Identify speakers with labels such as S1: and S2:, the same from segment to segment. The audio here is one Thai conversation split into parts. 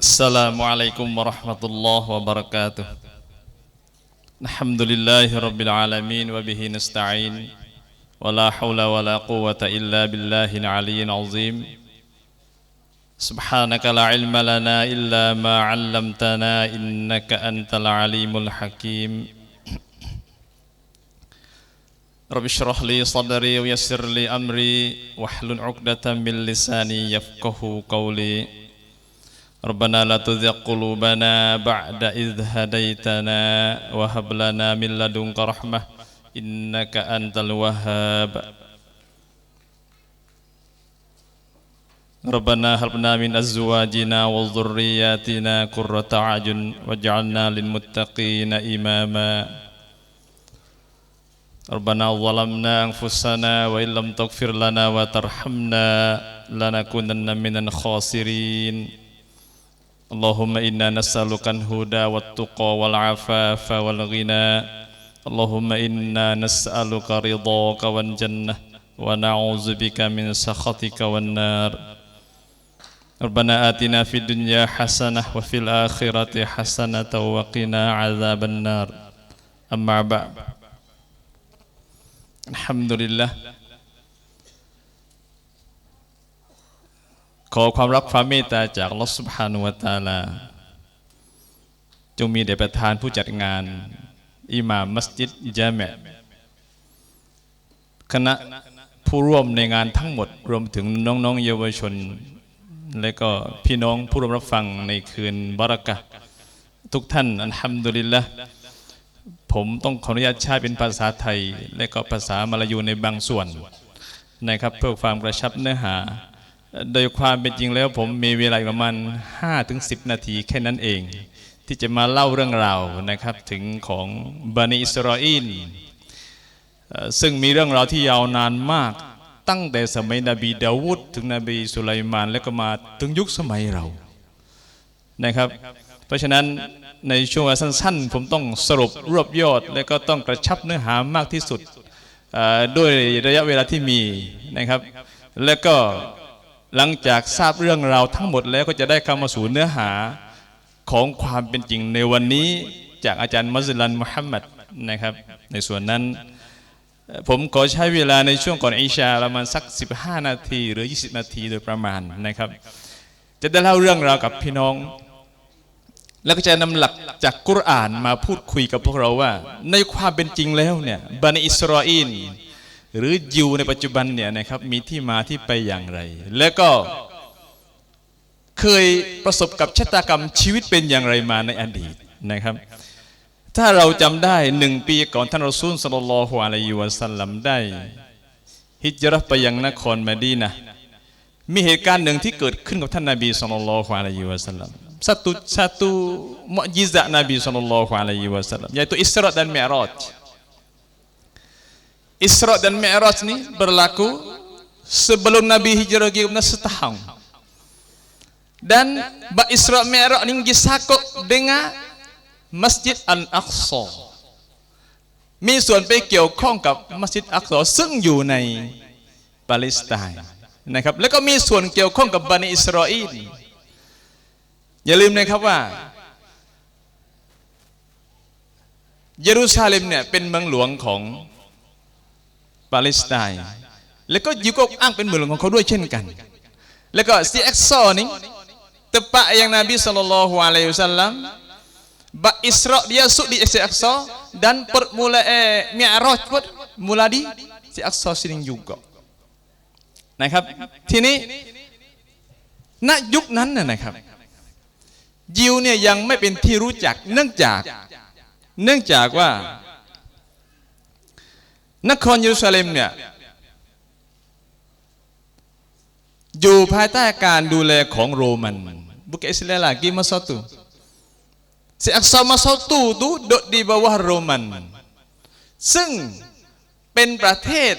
S1: السلام عليكم ورحمة الله وبركاته الحمد لله رب العالمين وبه نستعين ولا حول ولا قوة إلا بالله العلي العظيم سبحانك لا علم لنا إلا ما علمتنا إنك أنت العليم الحكيم رب اشرح لي صدري ويسر لي أمري واحلل عقدة من لساني يفقه قولي ربنا لا تزغ قلوبنا بعد إذ هديتنا وهب لنا من لدنك رحمة إنك أنت الوهاب ربنا هب لنا من أزواجنا وذرياتنا قرة أعين واجعلنا للمتقين إماما ربنا ظلمنا أنفسنا وإن لم تغفر لنا وترحمنا لنكونن من الخاسرين اللهم إنا نسألك الهدى والتقى والعفاف والغنى. اللهم إنا نسألك رضاك والجنة ونعوذ بك من سخطك والنار. ربنا آتنا في الدنيا حسنة وفي الآخرة حسنة وقنا عذاب النار. أما بعد. الحمد لله ขอความรักความเมตตาจากลอสุบฮานุวตาลา จงมีแด่ประธานผู้จัดงาน อิหม่ามมัสยิดจามะคณะผู้ร่วมในงานทั้งหมดรวมถึงน้องๆเยาวชน และก็พี่น้องผู้ร่วมรับฟังในคืนบารักะทุกท่านอัลฮัมดุลิลละผมต้องขออนุญาตใช้เป็นภาษาไทย และก็ภาษามลายูในบางส่วนนะครับเพื่อความกระชับเนื้อหา โดยความเป็นจริงแล้วผมมีเวลาประมาณ5-10นาทีแค่นั้นเอง ที่จะมาเล่าเรื่องราวนะครับถึงของบันิอิสราเอลซึ่งมีเรื่องราวที่ยาวนานมาก ตั้งแต่สมัยนบีดาวุดถึงนบีสุไลมานแล้วก็มาถึงยุคสมัยเรานะครับ เพราะฉะนั้นในช่วงสั้นๆ ผมต้องสรุปรวบยอด และก็ต้องกระชับเนื้อหามากที่สุดด้วยระยะเวลาที่มีนะครับ และก็ หลังจากทราบเรื่องราวทั้งหมดแล้วก็จะได้เข้ามาสู่เนื้อหาของความเป็นจริงในวันนี้จากอาจารย์มัสลันมุฮัมมัดนะครับ ในส่วนนั้น ผมขอใช้เวลาในช่วงก่อนอิชาประมาณสัก 15 นาทีหรือ 20 นาทีโดยประมาณนะครับ จะได้เล่าเรื่องราวกับพี่น้อง แล้วก็จะนำหลักจากกุรอานมาพูดคุยกับพวกเราว่า ในความเป็นจริงแล้วเนี่ยบันิอิสราเอล หรือยิวในปัจจุบันเนี่ยนะครับมีที่มาที่ไปอย่างไร และก็เคยประสบกับชะตากรรมชีวิตเป็นอย่างไรมาในอดีตนะครับ ถ้าเราจำได้หนึ่งปีก่อนท่านรอซูลสลลลฮุอะลัยฮิวะสัลลัมได้ ฮิจรัตไปยังนครมาดีนะมีเหตุการณ์หนึ่งที่เกิดขึ้นกับท่านนบีสัลลลลอฮุอะลัยฮิวะสัลลัม satu satu mukjizat Nabi sallallahu alaihi wasallam yaitu Isra dan Mi'raj Isra dan Mi'raj ni berlaku sebelum Nabi hijrah ke Madinah setahun. Dan ba Isra Mi'raj ni disakut dengan Masjid Al-Aqsa. มีส่วนไปเกี่ยวข้องกับมัสยิดอักซอซึ่งอยู่ในปาเลสไตน์นะครับแล้วก็มีส่วนเกี่ยวข้องกับบันิอิสราเอลอย่าลืมนะครับว่าเยรูซาเล็มเนี่ยเป็นเมืองหลวงของ ปาเลสไตน์แล้วก็ยิวก็อ้างเป็นเมืองหลวงของเขาด้วยเช่นกัน แล้วก็ซีเอ็กซอนี้ tepat yang Nabi sallallahu alaihi wasallam ba Isra dia suk di Aqsa dan permulaan eh, Mi'raj pun mula di si Aqsa sini juga นะครับ ทีนี้ณยุคนั้นนะครับ ยิวเนี่ยยังไม่เป็นที่รู้จักเนื่องจาก เนื่องจากว่า นครเยรูซาเล็มเนี่ยอยู่ภายใต้การดูแลของโรมัน bukan Islam lagi masa tu si Aqsa masa tu tu duduk di bawah Roman ซึ่งเป็นประเทศ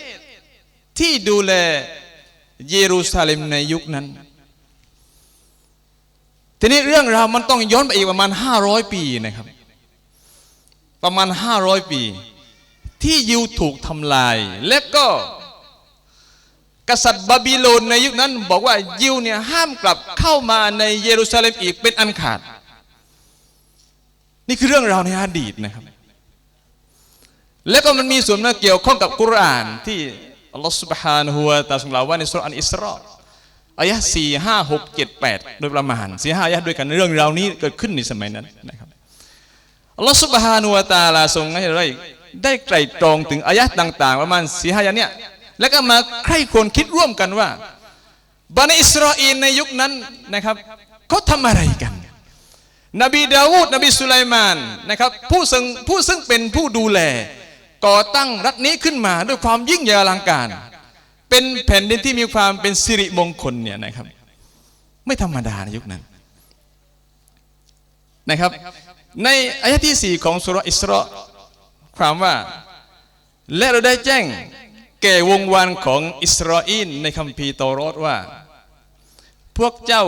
S1: ที่ดูแลเยรูซาเล็มในยุคนั้น ทีนี้เรื่องราวมันต้องย้อนไปอีกประมาณ 500 ปีนะครับ ประมาณ 500 ปี ที่ยิวถูกทำลาย และก็ กษัตริย์บาบิโลนในยุคนั้น บอกว่ายิวเนี่ยห้ามกลับเข้ามาในเยรูซาเล็มอีกเป็นอันขาด นี่คือเรื่องราวในอดีตนะครับ แล้วก็มันมีส่วนมาเกี่ยวข้องกับกุรอานที่อัลลอฮฺ سبحانه และ تعالى ทรงกล่าวว่าในสุรอันอิสราอายะสี่ห้าหกเจ็ดแปดโดยประมาณสี่ห้าอายะด้วยกันเรื่องราวนี้เกิดขึ้นในสมัยนั้นนะครับอัลลอฮฺ سبحانه และ تعالى ทรงให้เรา ได้ไตรตรองถึงอายะต่าง ๆ ประมาณสี่ห้าอายะเนี่ยแล้วก็มาใคร่ควรคิดร่วมกันว่าบันิอิสราเอลในยุคนั้นนะครับเขาทำอะไรกัน นบีดาวูดนบีสุไลมานนะครับผู้ซึ่งผู้ซึ่งเป็นผู้ดูแล ก่อตั้งรัฐนี้ขึ้นมาด้วยความยิ่งใหญ่อลังการ เป็นแผ่นดินที่มีความเป็นสิริมงคลเนี่ยนะครับ ไม่ธรรมดาในยุคนั้นนะครับ ในอายะที่ 4 ของสุรอิสรา ความว่า และเราได้แจ้งแก่วงวานของอิสราเอลในคัมภีร์ตารอดว่า พวกเจ้า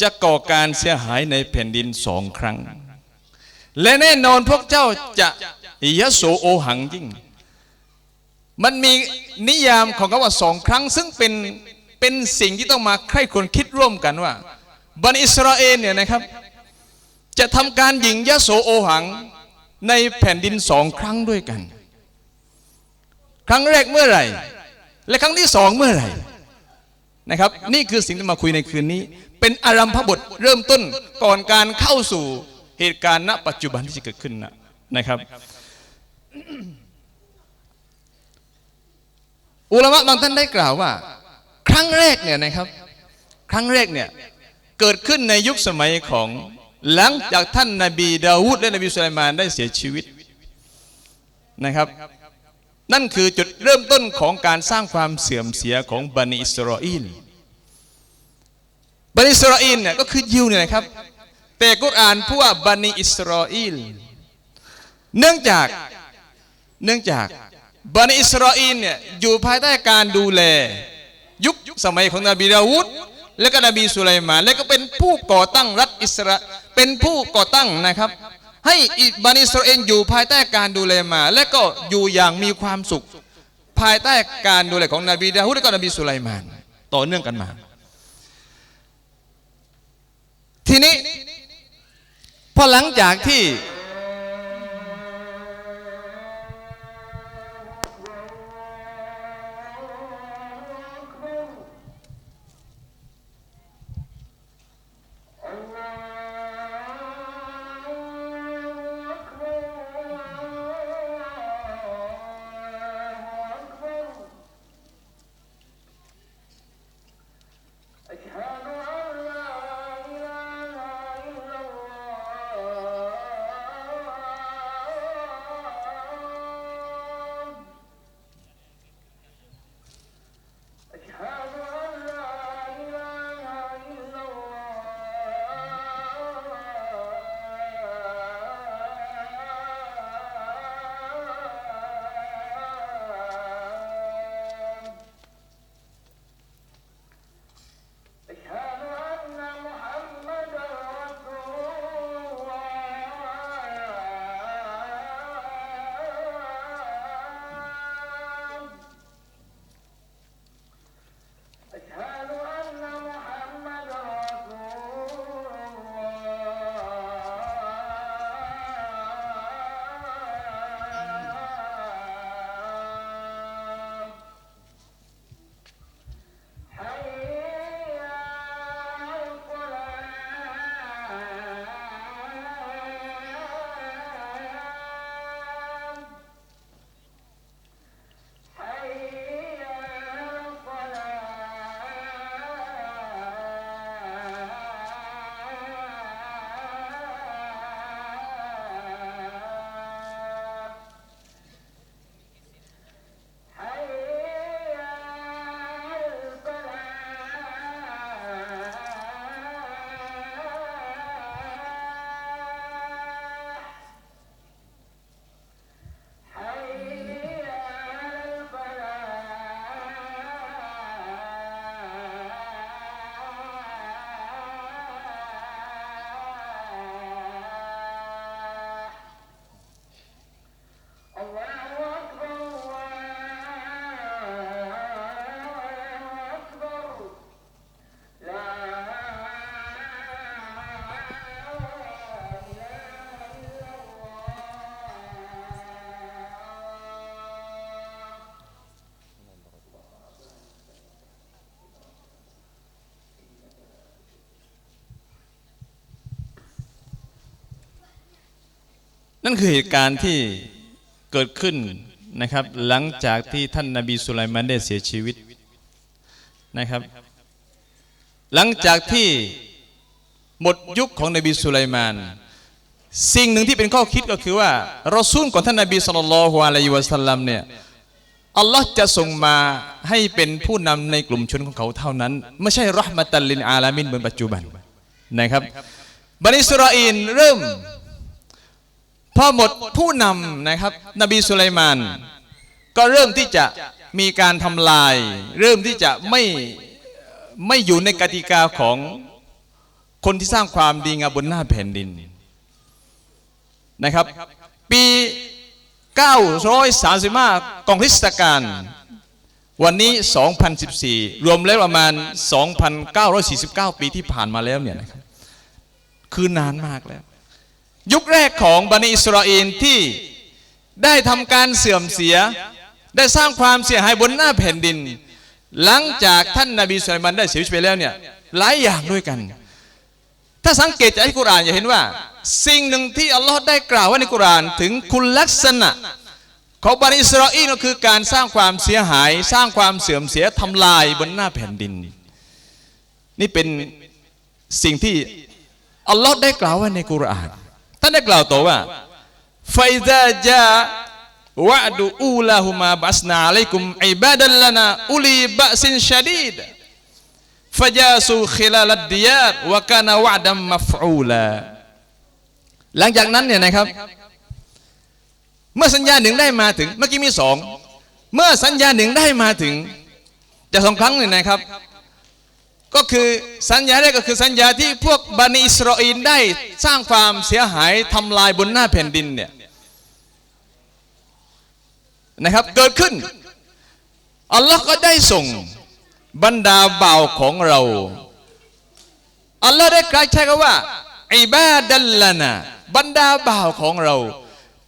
S1: จะก่อการเสียหายในแผ่นดินสองครั้ง และแน่นอนพวกเจ้าจะยโสโอหังยิ่ง มันมีนิยามของคำว่าสองครั้ง ซึ่งเป็นเป็นสิ่งที่ต้องมาใคร่ควรคิดร่วมกันว่า บันอิสราเอลเนี่ยนะครับ จะทำการหญิงยโสโอหัง ในแผ่นดินสองครั้งด้วยกัน ครั้งแรกเมื่อไหร่ และครั้งที่สองเมื่อไหร่นะครับ นี่คือสิ่งที่มาคุยในคืนนี้ เป็นอารัมพบทเริ่มต้นก่อนการเข้าสู่เหตุการณ์ณปัจจุบันที่จะเกิดขึ้นนะนะครับอุลามะบางท่านได้กล่าวว่า ครั้งแรกเนี่ยนะครับ ครั้งแรกเนี่ยเกิดขึ้นในยุคสมัยของ หลังจากท่านนาบีดาวูดและนบีสุไลมานได้เสียชีวิตนะครับ นั่นคือจุดเริ่มต้นของการสร้างความเสื่อมเสียของบันิอิสราเอลบันิอิสราเอลเนี่ยก็คือยิวเนี่ยนะครับ แต่กุรอานพูดว่าบันิอิสราเอลเนื่องจากเนื่องจากบันิอิสราเอลเนี่ยอยู่ภายใต้การดูแล ยุคสมัยของนบีดาวูด และก็นบีสุไลมานและก็เป็นผู้ก่อตั้งรัฐอิสราเป็นผู้ก่อตั้งนะครับ ให้บันิสราเอลอยู่ภายใต้การดูแลมา และก็อยู่อย่างมีความสุข ภายใต้การดูแลของนบีดาวูดและก็นบีสุไลมาน ต่อเนื่องกันมา ทีนี้พอหลังจากที่ นั่นคือเหตุการณ์ที่เกิดขึ้นนะครับ หลังจากที่ท่านนาบีสุไลมานได้เสียชีวิตนะครับ หลังจากที่หมดยุคของนบีสุไลมาน สิ่งหนึ่งที่เป็นข้อคิดก็คือว่ารอซูลของท่านนาบีสุลต่านละฮ์อะลัยฮิวะสัลลัมเนี่ยอัลลอฮ์จะส่งมาให้เป็นผู้นำในกลุ่มชนของเขาเท่านั้น ไม่ใช่รหมะตัลลินอาลามินเหมือนปัจจุบันนะครับบันิสราอินเริ่ม พอหมดผู้นำนะครับ นบีสุไลมาน ก็เริ่มที่จะมีการทำลาย เริ่มที่จะไม่ไม่อยู่ในกติกาของคนที่สร้างความดีงามบนหน้าแผ่นดินนะครับ ปี 935กองคริสตกาลวันนี้ 2014 รวมแล้วประมาณ 2,949 ปีที่ผ่านมาแล้วเนี่ยนะครับคือนานมากแล้ว ยุคแรกของบันิอิสราเอลที่ได้ทำการเสื่อมเสีย ได้สร้างความเสียหายบนหน้าแผ่นดิน หลังจากท่านนาบีสุลมานได้เสียชีวิตไปแล้วเนี่ยหลายอย่างด้วยกัน ถ้าสังเกตจากอัลกุรอานจะเห็นว่า สิ่งหนึ่งที่อัลลอฮ์ได้กล่าวไว้ในกุรอานถึงคุณลักษณะของบันิอิสราเอลก็คือการสร้างความเสียหาย สร้างความเสื่อมเสียทำลายบนหน้าแผ่นดิน นี่เป็นสิ่งที่อัลลอฮ์ได้กล่าวไว้ในกุรอาน ท่านได้กล่าวต่อว่าไฟซาจาวะดูอูลาฮุมาบัสนาอะลัยกุมอิบาดัลลนาอุลีบะซินชาดีดฟะจาสูขิลาลัดดิยาตวะกานาวะดัมมัฟอูลาหลังจากนั้นเนี่ยนะครับ เมื่อสัญญาหนึ่งได้มาถึง เมื่อกี้มีสองเมื่อสัญญาหนึ่งได้มาถึง จะสองครั้งเลยนะครับ ก็คือสัญญาแรกก็คือสัญญาที่พวกบันิอิสราเอลได้สร้างความเสียหายทำลายบนหน้าแผ่นดินเนี่ยนะครับเกิดขึ้นอัลลอฮ์ก็ได้ส่งบรรดาบ่าวของเราอัลลอฮ์ได้กล่าวใช้คำว่าอิบาดัลลานะบรรดาบ่าวของเรา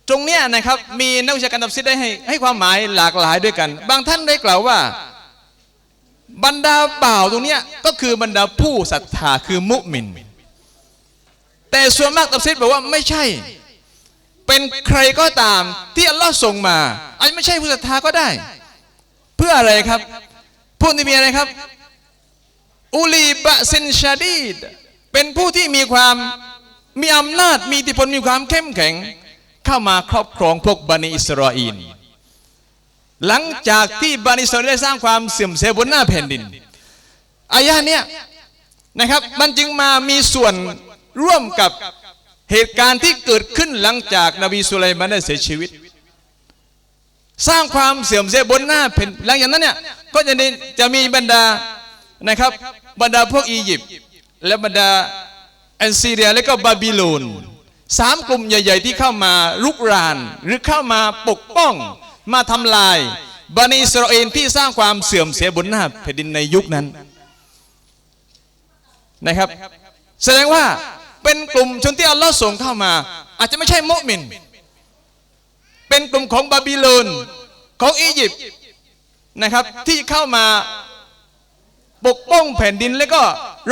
S1: ตรงเนี้ยนะครับมีนักวิชาการตัฟซีรได้ให้ให้ความหมายหลากหลายด้วยกัน บางท่านได้กล่าวว่า บรรดาบ่าวตรงเนี้ยก็คือบรรดาผู้ศรัทธาคือมุมิน แต่ส่วนมากตัฟซีรบอกว่าไม่ใช่ เป็นใครก็ตามที่อัลลอฮ์ส่งมาอาจจะไม่ใช่ผู้ศรัทธาก็ได้ เพื่ออะไรครับผู้ที่มีอะไรครับ อุลีบะซินชาดีดเป็นผู้ที่มีความมีอำนาจมีอิทธิพลมีความเข้มแข็ง เข้ามาครอบครองพวกบันิอิสราเอล หลังจากที่บันิสราเอลได้สร้างความเสื่อมเสียบนหน้าแผ่นดินอายะเนี้ยนะครับมันจึงมามีส่วนร่วมกับเหตุการณ์ที่เกิดขึ้นหลังจากนบีสุไลมานได้เสียชีวิต สร้างความเสื่อมเสียบนหน้าแผ่นหลังจากนั้นเนี่ยก็จะจะมีบรรดานะครับบรรดาพวกอียิปต์และบรรดาแอนซีเรียและก็บาบิโลนสามกลุ่มใหญ่ ๆ ที่เข้ามาลุกรานหรือเข้ามาปกป้อง มาทำลายบันิอิสราเอลที่สร้างความเสื่อมเสียบนหน้าแผ่นดินในยุคนั้นนะครับ แสดงว่าเป็นกลุ่มชนที่อัลลอฮ์ส่งเข้ามา อาจจะไม่ใช่มุมิน เป็นกลุ่มของบาบิโลนของอียิปต์นะครับ ที่เข้ามาปกป้องแผ่นดินแล้วก็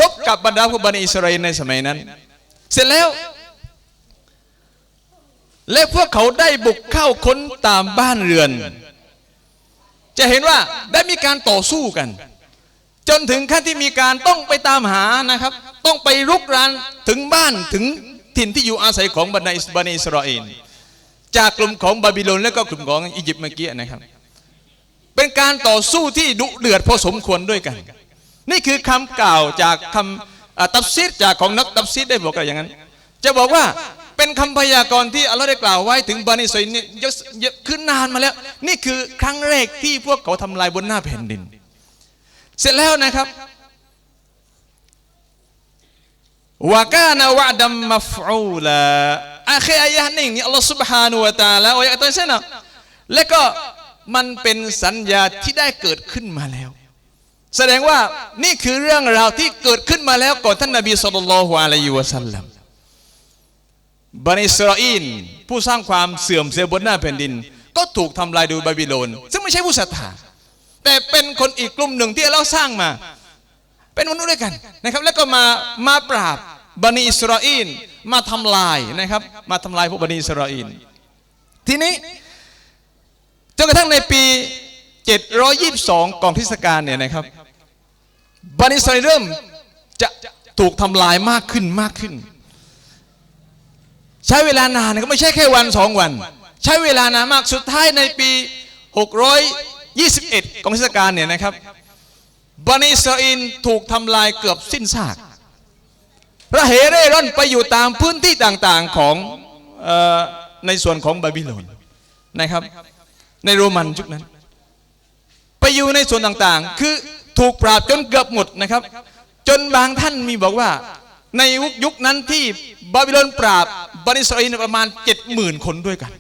S1: รบกับบรรดาพวกบันิอิสราเอลในสมัยนั้น เสร็จแล้ว และพวกเขาได้บุกเข้าค้นตามบ้านเรือน จะเห็นว่าได้มีการต่อสู้กัน จนถึงขั้นที่มีการต้องไปตามหานะครับ ต้องไปรุกรานถึงบ้านถึงถิ่นที่อยู่อาศัยของบรรดาบันิอิสราเอลจากกลุ่มของบาบิโลนและก็กลุ่มของอียิปต์เมื่อกี้นะครับ เป็นการต่อสู้ที่ดุเดือดพอสมควรด้วยกัน นี่คือคำกล่าวจากคำตัฟซีดจากของนักตัฟซีดได้บอกกันอย่างนั้น จะบอกว่า เป็นคำพยากรณ์ที่อัลลอฮ์ได้กล่าวไว้ถึงบานิสราเอลนี่เยอะเยอะขึ้นนานมาแล้ว นี่คือครั้งแรกที่พวกเขาทำลายบนหน้าแผ่นดิน เสร็จแล้วนะครับวากานาวะดัมมัฟอูลาอาคีอายะนี้นี่อัลลอฮ์ سبحانه และ تعالى อายะตัวนี้นะและก็มันเป็นสัญญาที่ได้เกิดขึ้นมาแล้ว แสดงว่านี่คือเรื่องราวที่เกิดขึ้นมาแล้วก่อนท่านนบีสุลต่านละฮ์อะลัยฮิวะสัลลัม บันิสราเอลผู้สร้างความเสื่อมเสียบนหน้าแผ่นดิน ก็ถูกทำลายโดยบาบิโลน ซึ่งไม่ใช่ผู้ศรัทธาแต่เป็นคนอีกกลุ่มหนึ่งที่เราสร้างมา เป็นมนุษย์ด้วยกันนะครับ แล้วก็มามาปราบบันิอิสราเอลมาทำลายนะครับ มาทำลายพวกบันิอิสราเอลทีนี้จนกระทั่งในปี 722 กอนคริสตกาลเนี่ยนะครับบันิอิสราเริ่มจะถูกทำลายมากขึ้นมากขึ้น ใช้เวลานานก็ไม่ใช่แค่วันสองวัน ใช้เวลานานมากสุดท้ายในปี 621 ของคริสตกาลเนี่ยนะครับบันิอิสราเอลถูกทำลายเกือบสิ้นซากระเหเร่ร่อนไปอยู่ตามพื้นที่ต่างๆของออในส่วนของบาบิโลนนะครับ ในโรมันยุคนั้น ไปอยู่ในส่วนต่างๆ คือถูกปราบจนเกือบหมดนะครับ จนบางท่านมีบอกว่า ในยุคนั้นที่บาบิโลนปราบ บันิสราเอลประมาณ 70,000 คนด้วยกัน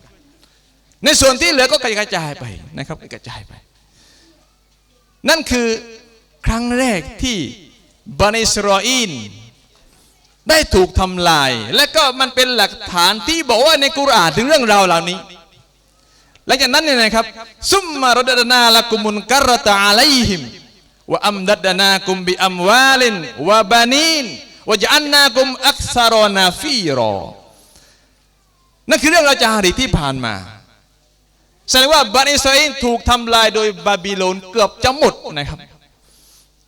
S1: ในส่วนที่เหลือก็กระจายไปนะครับกระจายไป นั่นคือครั้งแรกที่บันิสราเอลได้ถูกทำลาย และก็มันเป็นหลักฐานที่บอกว่าในกุรอานถึงเรื่องราวเหล่านี้หลังจากนั้นเนี่ยนะครับซุมมารดดนาละกุมุนกรตะอาลัยฮิมวะอัมดัดนากุมบิอัมวาลินวะบานีนวะจันนากุมอักษรนาฟีรอ นั่นคือเรื่องราวจากอดีตที่ผ่านมา แสดงว่าบันิอิสราเอลถูกทำลายโดยบาบิโลนเกือบจะหมดนะครับ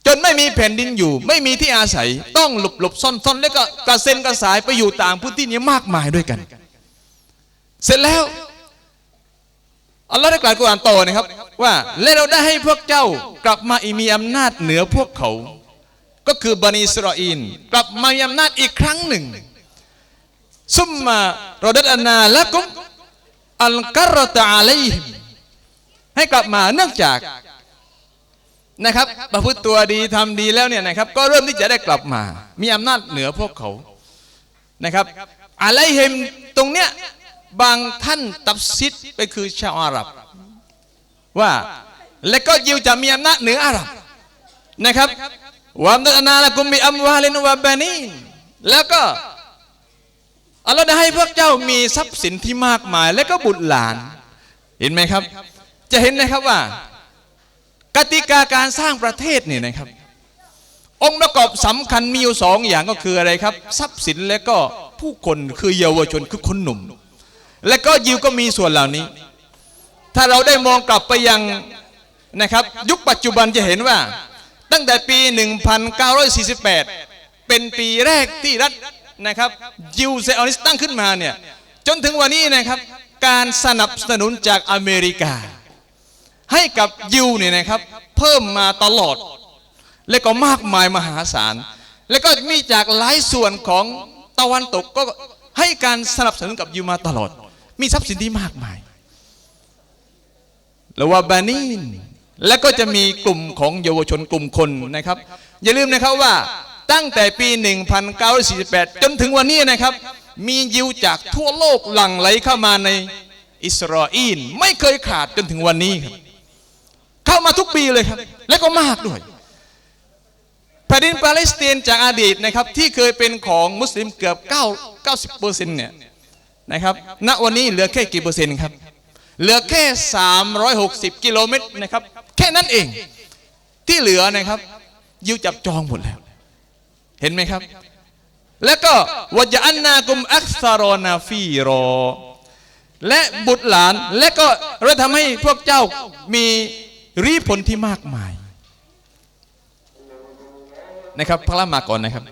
S1: จนไม่มีแผ่นดินอยู่ ไม่มีที่อาศัยต้องหลบหลบซ่อนซ่อนแล้วก็กระเซ็นกระสายไปอยู่ต่างพื้นที่นี้มากมายด้วยกัน เสร็จแล้วอัลลอฮ์ได้กล่าวกุรอานต่อนะครับ ว่าและเราได้ให้พวกเจ้ากลับมาอีมีอำนาจเหนือพวกเขา ก็คือบันิอิสราเอลกลับมามีอำนาจอีกครั้งหนึ่ง ซุมมาเราดัดอนาละกุมอัลกัรตะอาลัยฮิมให้กลับมาเนื่องจากนะครับประพฤติตัวดีทำดีแล้วเนี่ยนะครับ ก็เริ่มที่จะได้กลับมา มีอำนาจเหนือพวกเขานะครับอะไรเห็มตรงเนี้ยบางท่านตับซิดไปคือชาวอาหรับ ว่าและก็ยิวจะมีอำนาจเหนืออาหรับนะครับวามดันาละกุมมีอัมวาลินวาบานีแล้วก็ อัลลอฮ์ได้ให้พวกเจ้ามีทรัพย์สินที่มากมาย และก็บุตรหลาน เห็นไหมครับ จะเห็นนะครับว่า กติกาการสร้างประเทศเนี่ยนะครับ องค์ประกอบสำคัญมีอยู่สองอย่างก็คืออะไรครับ ทรัพย์สินและก็ผู้คนคือเยาวชนคือคนหนุ่ม และก็ยิวก็มีส่วนเหล่านี้ ถ้าเราได้มองกลับไปยังนะครับ ยุคปัจจุบันจะเห็นว่า ตั้งแต่ปี 1948 เป็นปีแรกที่รัฐ นะครับยิวเซออนิสตั้งขึ้นมาเนี่ยจนถึงวันนี้นะครับการสนับสนุนจากอเมริกา ให้กับยิวเนี่ยนะครับเพิ่มมาตลอด และก็มากมายมหาศาล และก็มีจากหลายส่วนของตะวันตกก็ให้การสนับสนุนกับยิวมาตลอด มีทรัพย์สินที่มากมายแล้วว่าบานีนและก็จะมีกลุ่มของเยาวชนกลุ่มคนนะครับ อย่าลืมนะครับว่า ตั้งแต่ปี 1948 จนถึงวันนี้นะครับ มียิวจากทั่วโลกหลั่งไหลเข้ามาในอิสราเอลไม่เคยขาดจนถึงวันนี้ครับ เข้ามาทุกปีเลยครับ และก็มากด้วยแผ่นดินปาเลสไตน์จากอดีตนะครับที่เคยเป็นของมุสลิมเกือบ9 90เปอร์เซ็นต์เนี่ยนะครับณวันนี้เหลือแค่กี่เปอร์เซ็นต์ครับเหลือแค่ 360 กิโลเมตรนะครับแค่นั้นเองที่เหลือนะครับยิวจับจองหมดแล้ว เห็นไหมครับ แล้วก็วจอันนากุมอักษารอนาฟีรอ และบุตรหลานและก็เราทำให้พวกเจ้ามีรีผลที่มากมาย นะครับพระละมาก่อนนะครับ